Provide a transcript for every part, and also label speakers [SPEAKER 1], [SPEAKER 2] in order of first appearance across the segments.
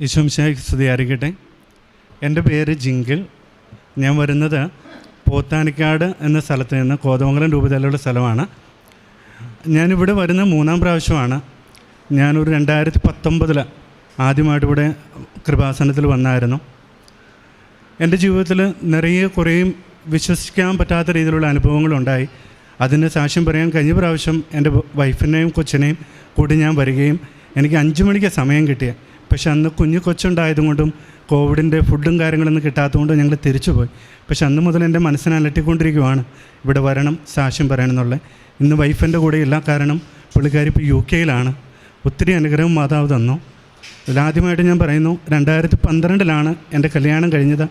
[SPEAKER 1] ഈശോംശായ്ക്ക് സ്തുതിയായിരിക്കട്ടെ. എന്റെ പേര് ജിങ്കിൾ ഞാൻ വരുന്നത് പോത്താനിക്കാട് എന്ന സ്ഥലത്ത് നിന്ന് കോതമംഗലം രൂപതയിലുള്ള സ്ഥലമാണ്. ഞാനിവിടെ വരുന്ന മൂന്നാം പ്രാവശ്യമാണ്. ഞാനൊരു രണ്ടായിരത്തി പത്തൊമ്പതിൽ ആദ്യമായിട്ട് ഇവിടെ കൃപാസനത്തിൽ വന്നായിരുന്നു. എന്റെ ജീവിതത്തിൽ നിറയെ കുറേയും വിശ്വസിക്കാൻ പറ്റാത്ത രീതിയിലുള്ള അനുഭവങ്ങളുണ്ടായി. അതിന് സാക്ഷ്യം പറയാൻ കഴിഞ്ഞ പ്രാവശ്യം എന്റെ വൈഫിനെയും കൊച്ചിനെയും കൂടി ഞാൻ വരികയും എനിക്ക് അഞ്ച് മണിക്ക് സമയം കിട്ടിയ പക്ഷെ അന്ന് കുഞ്ഞു കൊച്ചുണ്ടായതുകൊണ്ടും കോവിഡിന്റെ ഫുഡും കാര്യങ്ങളൊന്നും കിട്ടാത്തതുകൊണ്ടും ഞങ്ങൾ തിരിച്ചുപോയി. പക്ഷെ അന്ന് മുതൽ എന്റെ മനസ്സിനെ അലട്ടിക്കൊണ്ടിരിക്കുവാണ്. ഇവിടെ വരണം സാക്ഷ്യം പറയണം എന്നുള്ളത് ഇന്ന് വൈഫിന്റെ കൂടെ ഇല്ല. കാരണം പുള്ളിക്കാരി ഇപ്പോൾ യു കെയിലാണ്. ഒത്തിരി അനുഗ്രഹം മാതാവ് തന്നു. ഇതിലാദ്യമായിട്ട് ഞാൻ പറയുന്നു രണ്ടായിരത്തി പന്ത്രണ്ടിലാണ് എന്റെ കല്യാണം കഴിഞ്ഞത്.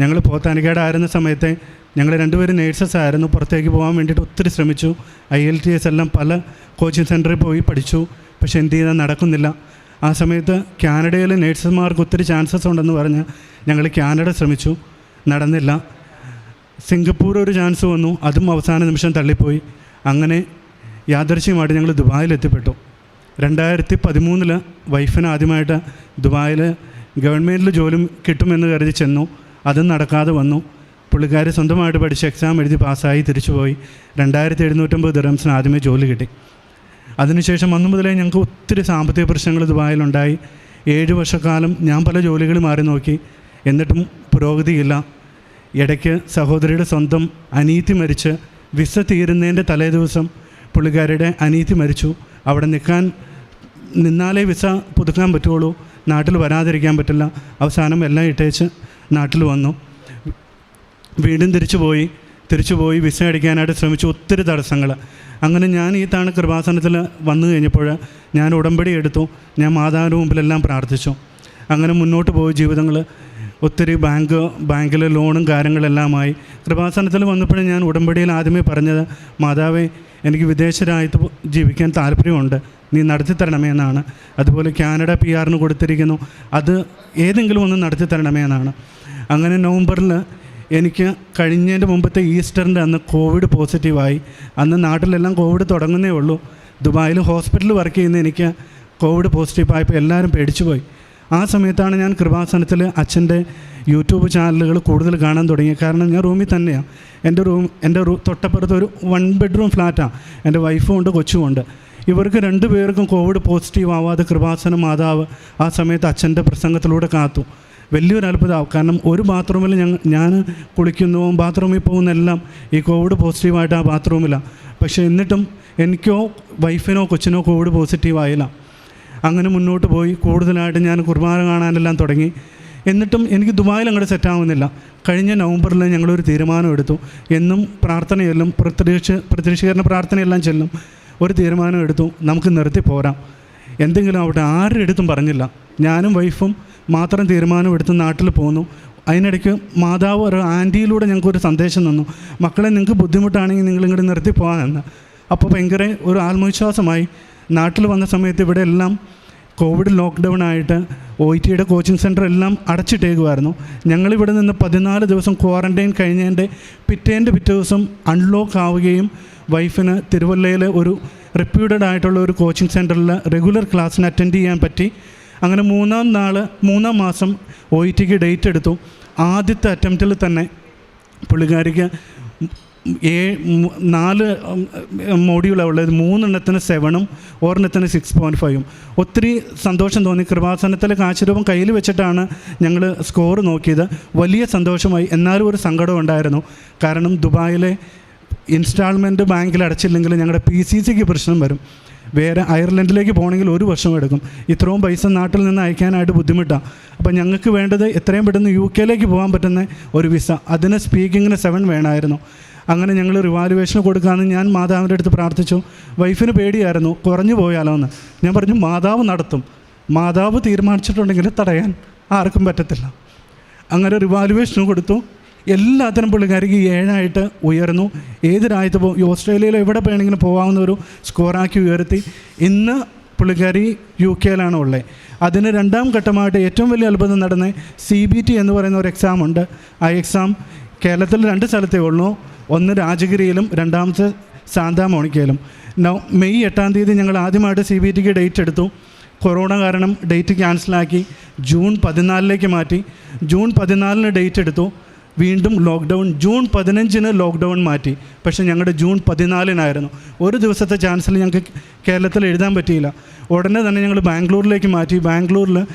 [SPEAKER 1] ഞങ്ങൾ പോത്താനിക്കാട് ആയിരുന്ന സമയത്തെ ഞങ്ങൾ രണ്ടുപേരും നേഴ്സസ് ആയിരുന്നു. പുറത്തേക്ക് പോകാൻ വേണ്ടിയിട്ട് ഒത്തിരി ശ്രമിച്ചു. ഐ എൽ ടി എസ് എല്ലാം പല കോച്ചിങ് സെന്ററിൽ പോയി പഠിച്ചു. പക്ഷേ എന്ത് ചെയ്താൽ നടക്കുന്നില്ല. ആ സമയത്ത് കാനഡയിലെ നേഴ്സുമാർക്ക് ഒത്തിരി ചാൻസസ് ഉണ്ടെന്ന് പറഞ്ഞ് ഞങ്ങൾ കാനഡ ശ്രമിച്ചു. നടന്നില്ല. സിംഗപ്പൂർ ഒരു ചാൻസ് വന്നു. അതും അവസാന നിമിഷം തള്ളിപ്പോയി. അങ്ങനെ യാദർശ്യമായിട്ട് ഞങ്ങൾ ദുബായിൽ എത്തിപ്പെട്ടു. രണ്ടായിരത്തി പതിമൂന്നിൽ വൈഫിന് ആദ്യമായിട്ട് ദുബായിൽ ഗവൺമെന്റിൽ ജോലി കിട്ടുമെന്ന് കരുതി ചെന്നു. അതും നടക്കാതെ വന്നു. പുള്ളിക്കാരി സ്വന്തമായിട്ട് പഠിച്ച് എക്സാം എഴുതി പാസ്സായി തിരിച്ചുപോയി. രണ്ടായിരത്തി എഴുന്നൂറ്റമ്പത് ദിറംസിന് ആദ്യമേ ജോലി കിട്ടി. അതിനുശേഷം അന്നു മുതലേ ഞങ്ങൾക്ക് ഒത്തിരി സാമ്പത്തിക പ്രശ്നങ്ങൾ ദുബായിലുണ്ടായി ഏഴ് വർഷക്കാലം ഞാൻ പല ജോലികൾ മാറി നോക്കി. എന്നിട്ടും പുരോഗതിയില്ല. ഇടയ്ക്ക് സഹോദരിയുടെ സ്വന്തം അനീതി മരിച്ച് വിസ തീരുന്നതിന്റെ തലേ ദിവസം പുള്ളിക്കാരിയുടെ അനീതി മരിച്ചു. അവിടെ നിൽക്കാൻ നിന്നാലേ വിസ പുതുക്കാൻ പറ്റുള്ളൂ നാട്ടിൽ വരാതിരിക്കാൻ പറ്റില്ല. അവസാനം എല്ലാം ഇട്ടേച്ച് നാട്ടിൽ വന്നു. വീണ്ടും തിരിച്ചു പോയി. തിരിച്ചു പോയി വിസ അടിക്കാനായിട്ട് ശ്രമിച്ചു ഒത്തിരി തടസ്സങ്ങൾ. അങ്ങനെ ഞാൻ ഈ താണ് കൃപാസനത്തിൽ വന്നു കഴിഞ്ഞപ്പോൾ ഞാൻ ഉടമ്പടി എടുത്തു. ഞാൻ മാതാവിന്റെ മുമ്പിലെല്ലാം പ്രാർത്ഥിച്ചു. അങ്ങനെ മുന്നോട്ട് പോയ ജീവിതങ്ങൾ ഒത്തിരി ബാങ്ക് ബാങ്കിലെ ലോണും കാര്യങ്ങളെല്ലാമായി. കൃപാസനത്തിൽ വന്നപ്പോഴും ഞാൻ ഉടമ്പടിയിൽ ആദ്യമേ പറഞ്ഞത് മാതാവേ എനിക്ക് വിദേശ രാജ്യത്ത് ജീവിക്കാൻ താല്പര്യമുണ്ട്. നീ നടത്തി തരണമേ എന്നാണ്. അതുപോലെ കാനഡ പി ആറിന് കൊടുത്തിരിക്കുന്നു. അത് ഏതെങ്കിലും ഒന്ന് നടത്തി തരണമേ എന്നാണ്. അങ്ങനെ നവംബറിൽ എനിക്ക് കഴിഞ്ഞതിന്റെ മുമ്പത്തെ ഈസ്റ്ററിന്റെ അന്ന് കോവിഡ് പോസിറ്റീവായി അന്ന് നാട്ടിലെല്ലാം കോവിഡ് തുടങ്ങുന്നേ ഉള്ളൂ. ദുബായിൽ ഹോസ്പിറ്റലിൽ വർക്ക് ചെയ്യുന്ന എനിക്ക് കോവിഡ് പോസിറ്റീവ് ആയപ്പോൾ എല്ലാവരും പേടിച്ചു പോയി ആ സമയത്താണ് ഞാൻ കൃപാസനത്തിൽ അച്ഛന്റെ യൂട്യൂബ് ചാനലുകൾ കൂടുതൽ കാണാൻ തുടങ്ങി കാരണം ഞാൻ റൂമിൽ തന്നെയാണ് എന്റെ റൂം എന്റെ റൂ തൊട്ടപ്പുറത്ത് ഒരു വൺ ബെഡ്റൂം ഫ്ലാറ്റാണ് എന്റെ വൈഫും ഉണ്ട് കൊച്ചുമുണ്ട് ഇവർക്ക് രണ്ടു പേർക്കും കോവിഡ് പോസിറ്റീവ് ആവാതെ കൃപാസന മാതാവ് ആ സമയത്ത് അച്ഛന്റെ പ്രസംഗത്തിലൂടെ കാത്തു. വലിയൊരു അത്ഭുതമാവും കാരണം ഒരു ബാത്റൂമിൽ ഞങ്ങൾ ഞാൻ കുളിക്കുന്നു ബാത്റൂമിൽ പോകുന്നെല്ലാം ഈ കോവിഡ് പോസിറ്റീവായിട്ട് ആ ബാത്റൂമിലാണ് പക്ഷേ എന്നിട്ടും എനിക്കോ വൈഫിനോ കൊച്ചിനോ കോവിഡ് പോസിറ്റീവ് ആയില്ല അങ്ങനെ മുന്നോട്ട് പോയി കൂടുതലായിട്ട് ഞാൻ കുർബാന കാണാനെല്ലാം തുടങ്ങി. എന്നിട്ടും എനിക്ക് ദുബായിൽ അങ്ങോട്ട് സെറ്റാവുന്നില്ല. കഴിഞ്ഞ നവംബറിൽ ഞങ്ങളൊരു തീരുമാനം എടുത്തു എന്നും പ്രാർത്ഥനയെല്ലാം പ്രത്യക്ഷ പ്രത്യക്ഷീകരണ പ്രാർത്ഥനയെല്ലാം ചെല്ലും ഒരു തീരുമാനം എടുത്തു നമുക്ക് നിർത്തി പോരാം. എന്തെങ്കിലും അവിടെ ആരുടെ അടുത്തും പറഞ്ഞില്ല. ഞാനും വൈഫും മാത്രം തീരുമാനമെടുത്ത് നാട്ടിൽ പോന്നു. അതിനിടയ്ക്ക് മാതാവ് ഒരു ആന്റിയിലൂടെ ഞങ്ങൾക്കൊരു സന്ദേശം തന്നു. മക്കളെ നിങ്ങൾക്ക് ബുദ്ധിമുട്ടാണെങ്കിൽ നിങ്ങൾ ഇങ്ങോട്ട് നിർത്തി പോകാമെന്ന് അപ്പോൾ ഭയങ്കര ഒരു ആത്മവിശ്വാസമായി നാട്ടിൽ വന്ന സമയത്ത് ഇവിടെ എല്ലാം കോവിഡ് ലോക്ക്ഡൗൺ ആയിട്ട് ഒ ഐ ടിയുടെ കോച്ചിങ് സെന്റർ എല്ലാം അടച്ചിട്ടേക്കുമായിരുന്നു ഞങ്ങളിവിടെ നിന്ന് പതിനാല് ദിവസം ക്വാറന്റൈൻ കഴിഞ്ഞതിന്റെ പിറ്റേന്റെ പിറ്റേ ദിവസം അൺലോക്ക് ആവുകയും വൈഫിന് തിരുവല്ലയിലെ ഒരു റെപ്യൂട്ടഡ് ആയിട്ടുള്ള ഒരു കോച്ചിങ് സെന്ററിൽ റെഗുലർ ക്ലാസ്സിന് അറ്റൻഡ് ചെയ്യാൻ പറ്റി. അങ്ങനെ മൂന്നാം നാൾ മൂന്നാം മാസം ഒ ഇ ടിക്ക് ഡേറ്റ് എടുത്തു. ആദ്യത്തെ അറ്റംപ്റ്റിൽ തന്നെ പുള്ളിക്കാരിക്ക് ഏ നാല് മോഡ്യൂളാണ് ഉള്ളത്. മൂന്നെണ്ണത്തിന് സെവനും ഒരെണ്ണത്തിന് സിക്സ് പോയിന്റ് ഫൈവും ഒത്തിരി സന്തോഷം തോന്നി. കൃപാസനത്തിലെ കാശുരൂപം കയ്യിൽ വെച്ചിട്ടാണ് ഞങ്ങൾ സ്കോർ നോക്കിയത്. വലിയ സന്തോഷമായി. എന്നാലും ഒരു സങ്കടം ഉണ്ടായിരുന്നു. കാരണം ദുബായിലെ ഇൻസ്റ്റാൾമെന്റ് ബാങ്കിൽ അടച്ചില്ലെങ്കിൽ ഞങ്ങളുടെ പി സി സിക്ക് പ്രശ്നം വരും. വേറെ അയർലൻഡിലേക്ക് പോകണമെങ്കിൽ ഒരു വർഷം എടുക്കും. ഇത്രയും പൈസ നാട്ടിൽ നിന്ന് അയക്കാനായിട്ട് ബുദ്ധിമുട്ടാണ് അപ്പോൾ ഞങ്ങൾക്ക് വേണ്ടത് എത്രയും പെട്ടെന്ന് യു കെയിലേക്ക് പോകാൻ പറ്റുന്ന ഒരു വിസ. അതിന് സ്പീക്കിങ്ങിന് സെവൻ വേണമായിരുന്നു. അങ്ങനെ ഞങ്ങൾ റിവാലുവേഷൻ കൊടുക്കാമെന്ന് ഞാൻ മാതാവിന്റെ അടുത്ത് പ്രാർത്ഥിച്ചു. വൈഫിന് പേടിയായിരുന്നു. കുറഞ്ഞു പോയാലോ എന്ന്. ഞാൻ പറഞ്ഞു മാതാവ് നടത്തും. മാതാവ് തീരുമാനിച്ചിട്ടുണ്ടെങ്കിൽ തടയാൻ ആർക്കും പറ്റത്തില്ല. അങ്ങനെ റിവാലുവേഷൻ കൊടുത്തു. എല്ലാത്തിനും പുള്ളിക്കാരിക്ക് ഏഴായിട്ട് ഉയർന്നു. ഏത് രാജ്യത്ത് പോകും ഈ ഓസ്ട്രേലിയയിൽ എവിടെ വേണമെങ്കിലും പോകാവുന്ന ഒരു സ്കോറാക്കി ഉയർത്തി. ഇന്ന് പുള്ളിക്കാരി യു കെയിലാണ് ഉള്ളത് അതിന് രണ്ടാം ഘട്ടമായിട്ട് ഏറ്റവും വലിയ അത്ഭുതം നടന്ന സി ബി ടി എന്ന് പറയുന്ന ഒരു എക്സാം ഉണ്ട്. ആ എക്സാം കേരളത്തിൽ രണ്ട് സ്ഥലത്തേ ഉള്ളൂ. ഒന്ന് രാജഗിരിയിലും രണ്ടാമത്തെ നൗ മെയ് എട്ടാം തീയതി ഞങ്ങൾ ആദ്യമായിട്ട് സി ബി ടിക്ക് ഡേറ്റ് എടുത്തു. കൊറോണ കാരണം ഡേറ്റ് ക്യാൻസലാക്കി ജൂൺ പതിനാലിലേക്ക് മാറ്റി. ജൂൺ പതിനാലിന് ഡേറ്റ് എടുത്തു. വീണ്ടും ലോക്ക്ഡൗൺ ജൂൺ പതിനഞ്ചിന് ലോക്ക്ഡൗൺ മാറ്റി. പക്ഷേ ഞങ്ങളുടെ ജൂൺ പതിനാലിനായിരുന്നു. ഒരു ദിവസത്തെ ചാൻസൽ ഞങ്ങൾക്ക് കേരളത്തിൽ എഴുതാൻ പറ്റിയില്ല. ഉടനെ തന്നെ ഞങ്ങൾ ബാംഗ്ലൂരിലേക്ക് മാറ്റി. ബാംഗ്ലൂരിൽ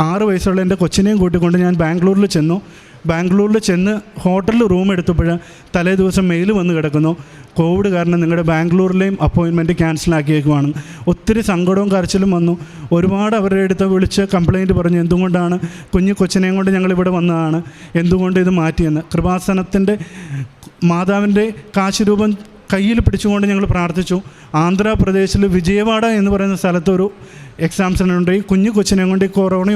[SPEAKER 1] ആറ് വയസ്സുള്ള എന്റെ കൊച്ചിനെയും കൂട്ടിക്കൊണ്ട് ഞാൻ ബാംഗ്ലൂരിൽ ചെന്നു. ബാംഗ്ലൂരിൽ ചെന്ന് ഹോട്ടലിൽ റൂം എടുത്തപ്പോൾ തലേ ദിവസം മെയിൽ വന്ന് കിടക്കുന്നു. കോവിഡ് കാരണം നിങ്ങളുടെ ബാംഗ്ലൂരിലെയും അപ്പോയിൻമെന്റ് ക്യാൻസലാക്കിയേക്കുവാണ് ഒത്തിരി സങ്കടവും കരച്ചിലും വന്നു. ഒരുപാട് അവരുടെ അടുത്ത് വിളിച്ച് കംപ്ലയിന്റ് പറഞ്ഞു എന്തുകൊണ്ടാണ് കുഞ്ഞു കൊച്ചിനെയും കൊണ്ട് ഞങ്ങളിവിടെ വന്നതാണ്? എന്തുകൊണ്ട് ഇത് മാറ്റിയെന്ന്? കൃപാസനത്തിന്റെ മാതാവിന്റെ കാശുരൂപം കയ്യിൽ പിടിച്ചുകൊണ്ട് ഞങ്ങൾ പ്രാർത്ഥിച്ചു. ആന്ധ്രാപ്രദേശിൽ വിജയവാഡ എന്ന് പറയുന്ന സ്ഥലത്തൊരു എക്സാം സെന്റർ ഉണ്ട്. ഈ കുഞ്ഞു കൊച്ചിനെ കൊണ്ട് ഈ കൊറോണ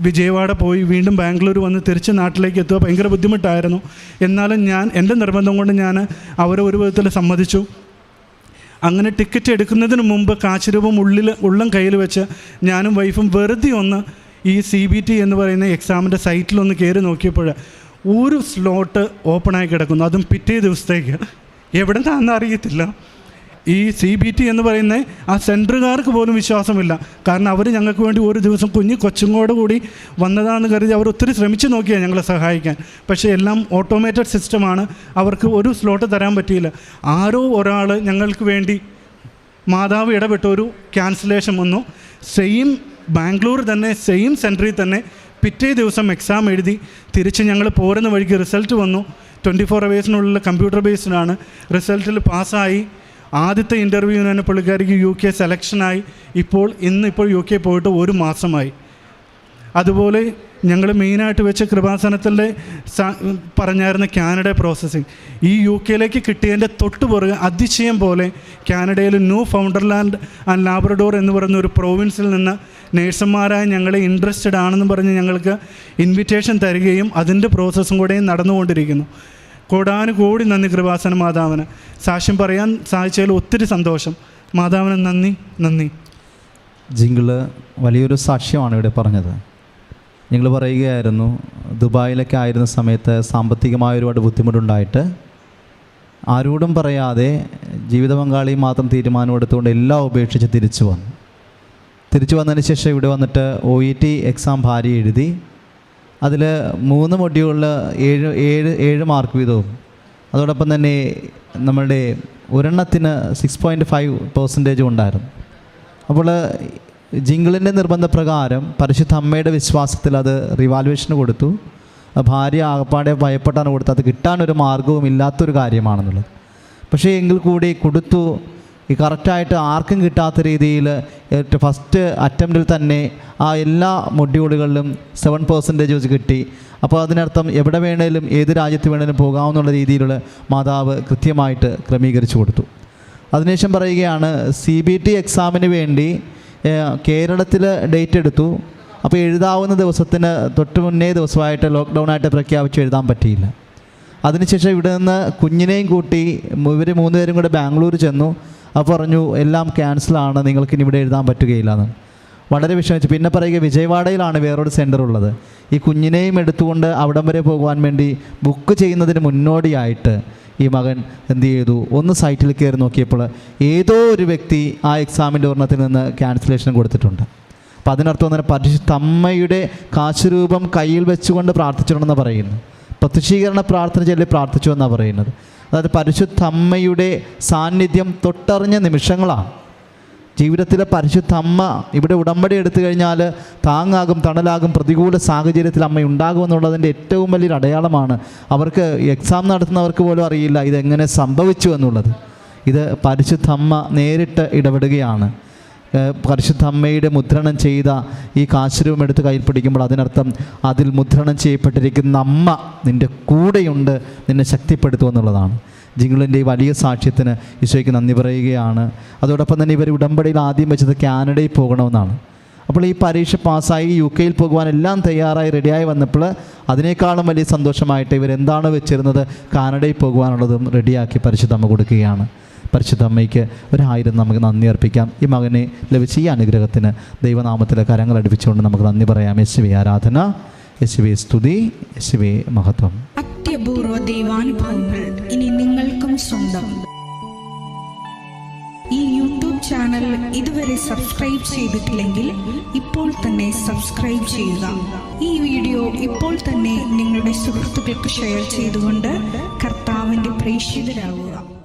[SPEAKER 1] വിജയവാഡ പോയി വീണ്ടും ബാംഗ്ലൂർ വന്ന് തിരിച്ച് നാട്ടിലേക്ക് എത്തുക ഭയങ്കര ബുദ്ധിമുട്ടായിരുന്നു. എന്നാലും ഞാൻ എന്റെ നിർബന്ധം കൊണ്ട് ഞാൻ അവരെ ഒരു വിധത്തിൽ സമ്മതിച്ചു. അങ്ങനെ ടിക്കറ്റ് എടുക്കുന്നതിന് മുമ്പ് കാശുരൂപം ഉള്ളിൽ ഉള്ളം കയ്യിൽ വെച്ച് ഞാനും വൈഫും വെറുതെ ഒന്ന് ഈ സി ബി ടി എന്ന് പറയുന്ന എക്സാമിന്റെ സൈറ്റിലൊന്ന് കയറി നോക്കിയപ്പോൾ ഒരു സ്ലോട്ട് ഓപ്പണായി കിടക്കുന്നു. അതും പിറ്റേ ദിവസത്തേക്ക്. എവിടെ നിന്നാണെന്ന് അറിയത്തില്ല. ഈ സി ബി ടി എന്ന് പറയുന്ന ആ സെന്ററുകാർക്ക് പോലും വിശ്വാസമില്ല. കാരണം അവർ ഞങ്ങൾക്ക് വേണ്ടി ഒരു ദിവസം കുഞ്ഞ് കൊച്ചുങ്ങോട് കൂടി വന്നതാണെന്ന് കരുതി അവർ ഒത്തിരി ശ്രമിച്ചു നോക്കിയാണ് ഞങ്ങളെ സഹായിക്കാൻ. പക്ഷേ എല്ലാം ഓട്ടോമേറ്റഡ് സിസ്റ്റമാണ്. അവർക്ക് ഒരു സ്ലോട്ട് തരാൻ പറ്റിയില്ല. ആരോ ഒരാൾ ഞങ്ങൾക്ക് വേണ്ടി മാതാവ് ഇടപെട്ട ഒരു ക്യാൻസലേഷൻ വന്നു. സെയിം ബാംഗ്ലൂർ തന്നെ സെയിം സെന്ററിൽ തന്നെ പിറ്റേ ദിവസം എക്സാം എഴുതി തിരിച്ച് ഞങ്ങൾ പോരുന്ന വഴിക്ക് റിസൾട്ട് വന്നു. ട്വന്റി ഫോർ അവേഴ്സിനുള്ളിൽ കമ്പ്യൂട്ടർ ബേസ്ഡാണ് റിസൾട്ടിൽ പാസ്സായി. ആദ്യത്തെ ഇന്റർവ്യൂവിന് തന്നെ പുള്ളിക്കാരിക്ക് യു കെ സെലക്ഷനായി ഇപ്പോൾ ഇന്നിപ്പോൾ യു കെ പോയിട്ട് ഒരു മാസമായി. അതുപോലെ ഞങ്ങൾ മെയിനായിട്ട് വെച്ച കൃപാസനത്തിന്റെ പറഞ്ഞായിരുന്ന കാനഡ പ്രോസസ്സിങ് ഈ യു കെയിലേക്ക് കിട്ടിയതിന്റെ തൊട്ട് പുറകെ അതിശയം പോലെ കാനഡയിൽ ന്യൂ ഫൗണ്ടർലാൻഡ് ആൻഡ് ലാബ്രഡോർ എന്ന് പറയുന്ന ഒരു പ്രോവിൻസിൽ നിന്ന് നേഴ്സുമാരായ ഞങ്ങളെ ഇൻട്രസ്റ്റഡ് ആണെന്ന് പറഞ്ഞ് ഞങ്ങൾക്ക് ഇൻവിറ്റേഷൻ തരികയും അതിന്റെ പ്രോസസ്സും കൂടെയും നടന്നുകൊണ്ടിരിക്കുന്നു. കോടാനുകോടി നന്ദി കൃപാസന മാതാവിന്. സാക്ഷ്യം പറയാൻ സാധിച്ചതിൽ ഒത്തിരി സന്തോഷം. മാതാവിന് നന്ദി നന്ദി.
[SPEAKER 2] ജിങ്കിൾ വലിയൊരു സാക്ഷ്യമാണ് ഇവിടെ പറഞ്ഞത്. നിങ്ങൾ പറയുകയായിരുന്നു ദുബായിലൊക്കെ ആയിരുന്ന സമയത്ത് സാമ്പത്തികമായ ഒരുപാട് ബുദ്ധിമുട്ടുണ്ടായിട്ട് ആരോടും പറയാതെ ജീവിത പങ്കാളി മാത്രം തീരുമാനമെടുത്തുകൊണ്ട് എല്ലാം ഉപേക്ഷിച്ച് തിരിച്ചു വന്നു. തിരിച്ചു വന്നതിന് ശേഷം ഇവിടെ വന്നിട്ട് ഒ ഇ ടി എക്സാം ഭാര്യ എഴുതി. അതിൽ മൂന്ന് മൊഡ്യൂളിൽ ഏഴ് ഏഴ് ഏഴ് മാർക്ക് വീതവും. അതോടൊപ്പം തന്നെ നമ്മളുടെ ഒരെണ്ണത്തിന് സിക്സ് പോയിന്റ് ഫൈവ് പെർസെന്റേജും ഉണ്ടായിരുന്നു. അപ്പോൾ ജിങ്കിളിന്റെ നിർബന്ധപ്രകാരം പരിശുദ്ധ അമ്മയുടെ വിശ്വാസത്തിൽ അത് റിവാലുവേഷന് കൊടുത്തു. ഭാര്യ ആകപ്പാടെ ഭയപ്പെട്ടാണ് കൊടുത്തത്. അത് കിട്ടാനൊരു മാർഗവും ഇല്ലാത്തൊരു കാര്യമാണെന്നുള്ളത്. പക്ഷേ എങ്കിൽ കൂടി കൊടുത്തു. ഈ കറക്റ്റായിട്ട് ആർക്കും കിട്ടാത്ത രീതിയിൽ ഫസ്റ്റ് അറ്റംപ്റ്റിൽ തന്നെ ആ എല്ലാ മൊഡ്യൂളുകളിലും സെവൻ പെർസെന്റേജ് വെച്ച് കിട്ടി. അപ്പോൾ അതിനർത്ഥം എവിടെ വേണേലും ഏത് രാജ്യത്ത് വേണേലും പോകാമെന്നുള്ള രീതിയിലുള്ള മാതാവ് കൃത്യമായിട്ട് ക്രമീകരിച്ചു കൊടുത്തു. അതിനുശേഷം പറയുകയാണ് സി ബി ടി എക്സാമിന് വേണ്ടി കേരളത്തിൽ ഡേറ്റ് എടുത്തു. അപ്പോൾ എഴുതാവുന്ന ദിവസത്തിന് തൊട്ട് മുന്നേ ദിവസമായിട്ട് ലോക്ക്ഡൗൺ ആയിട്ട് പ്രഖ്യാപിച്ച് എഴുതാൻ പറ്റിയില്ല. അതിനുശേഷം ഇവിടെ നിന്ന് കുഞ്ഞിനെയും കൂട്ടി ഇവർ മൂന്നുപേരും കൂടെ ബാംഗ്ലൂർ ചെന്നു. അപ്പോൾ പറഞ്ഞു എല്ലാം ക്യാൻസലാണ് നിങ്ങൾക്ക് ഇനി ഇവിടെ എഴുതാൻ പറ്റുകയില്ല എന്ന്. വളരെ വിഷമിച്ചു. പിന്നെ പറയുക വിജയവാഡയിലാണ് വേറൊരു സെന്റർ ഉള്ളത്. ഈ കുഞ്ഞിനെയും എടുത്തുകൊണ്ട് അവിടം വരെ പോകുവാൻ വേണ്ടി ബുക്ക് ചെയ്യുന്നതിന് മുന്നോടിയായിട്ട് ഈ മകൻ എന്ത് ചെയ്തു? ഒന്ന് സൈറ്റിൽ കയറി നോക്കിയപ്പോൾ ഏതോ ഒരു വ്യക്തി ആ എക്സാമിന്റെ ഒരെണ്ണത്തിൽ നിന്ന് ക്യാൻസലേഷൻ കൊടുത്തിട്ടുണ്ട്. അപ്പം അതിനർത്ഥം തന്നെ പരിശുദ്ധ അമ്മയുടെ കാശുരൂപം കയ്യിൽ വെച്ചുകൊണ്ട് പ്രാർത്ഥിച്ചിട്ടുണ്ടെന്ന് പറയുന്നു പ്രത്യക്ഷീകരണ പ്രാർത്ഥന ചൊല്ലി പ്രാർത്ഥിച്ചു എന്നാണ് പറയുന്നത്. അതായത് പരിശുദ്ധ അമ്മയുടെ സാന്നിധ്യം തൊട്ടറിഞ്ഞ നിമിഷങ്ങളാണ്. ജീവിതത്തിലെ പരിശുദ്ധ അമ്മ ഇവിടെ ഉടമ്പടി എടുത്തു കഴിഞ്ഞാൽ താങ്ങാകും തണലാകും പ്രതികൂല സാഹചര്യത്തിൽ അമ്മ ഉണ്ടാകുമെന്നുള്ളതിന്റെ ഏറ്റവും വലിയൊരു അടയാളമാണ്. അവർക്ക് എക്സാം നടത്തുന്നവർക്ക് പോലും അറിയില്ല ഇതെങ്ങനെ സംഭവിച്ചു എന്നുള്ളത്. ഇത് പരിശുദ്ധ അമ്മ നേരിട്ട് ഇടപെടുകയാണ്. പരിശുദ്ധ അമ്മയുടെ മുദ്രണം ചെയ്ത ഈ കാശുരൂപം എടുത്ത് കയ്യിൽ പിടിക്കുമ്പോൾ അതിനർത്ഥം അതിൽ മുദ്രണം ചെയ്യപ്പെട്ടിരിക്കുന്ന അമ്മ നിന്റെ കൂടെയുണ്ട് നിന്നെ ശക്തിപ്പെടുത്തുക എന്നുള്ളതാണ്. ജിങ്കിളിന്റെ ഈ വലിയ സാക്ഷ്യത്തിന് ഈശോയ്ക്ക് നന്ദി പറയുകയാണ്. അതോടൊപ്പം തന്നെ ഇവർ ഉടമ്പടിയിൽ ആദ്യം വെച്ചത് കാനഡയിൽ പോകണമെന്നാണ്. അപ്പോൾ ഈ പരീക്ഷ പാസ്സായി യു കെയിൽ പോകുവാൻ എല്ലാം തയ്യാറായി റെഡിയായി വന്നപ്പോൾ അതിനേക്കാളും വലിയ സന്തോഷമായിട്ട് ഇവരെന്താണ് വെച്ചിരുന്നത്? കാനഡയിൽ പോകുവാനുള്ളതും റെഡിയാക്കി പരിശുദ്ധമ്മ കൊടുക്കുകയാണ്. പരിശുദ്ധ അമ്മയ്ക്ക് ഒരായിരം നമുക്ക് നന്ദി അർപ്പിക്കാം. ഈ മകനെ ലഭിച്ച ഈ അനുഗ്രഹത്തിന് ദൈവനാമത്തിലെ കരങ്ങൾ അടുപ്പിച്ചുകൊണ്ട് നമുക്ക് നന്ദി പറയാം. യേശുവെ ആരാധന യേശുവെ സ്തുതി യേശുവെ മഹത്വം.
[SPEAKER 3] അത്യപൂർവ ദൈവാനുഭവങ്ങൾ ഇനി നിങ്ങൾക്കും സ്വന്തം. ഈ യൂട്യൂബ് ചാനൽ ഇതുവരെ സബ്സ്ക്രൈബ് ചെയ്തിട്ടില്ലെങ്കിൽ ഇപ്പോൾ തന്നെ സബ്സ്ക്രൈബ് ചെയ്യുക. ഈ വീഡിയോ ഇപ്പോൾ തന്നെ നിങ്ങളുടെ സുഹൃത്തുക്കൾക്ക് ഷെയർ ചെയ്തുകൊണ്ട് കർത്താവിന്റെ പ്രേക്ഷിതരാകുക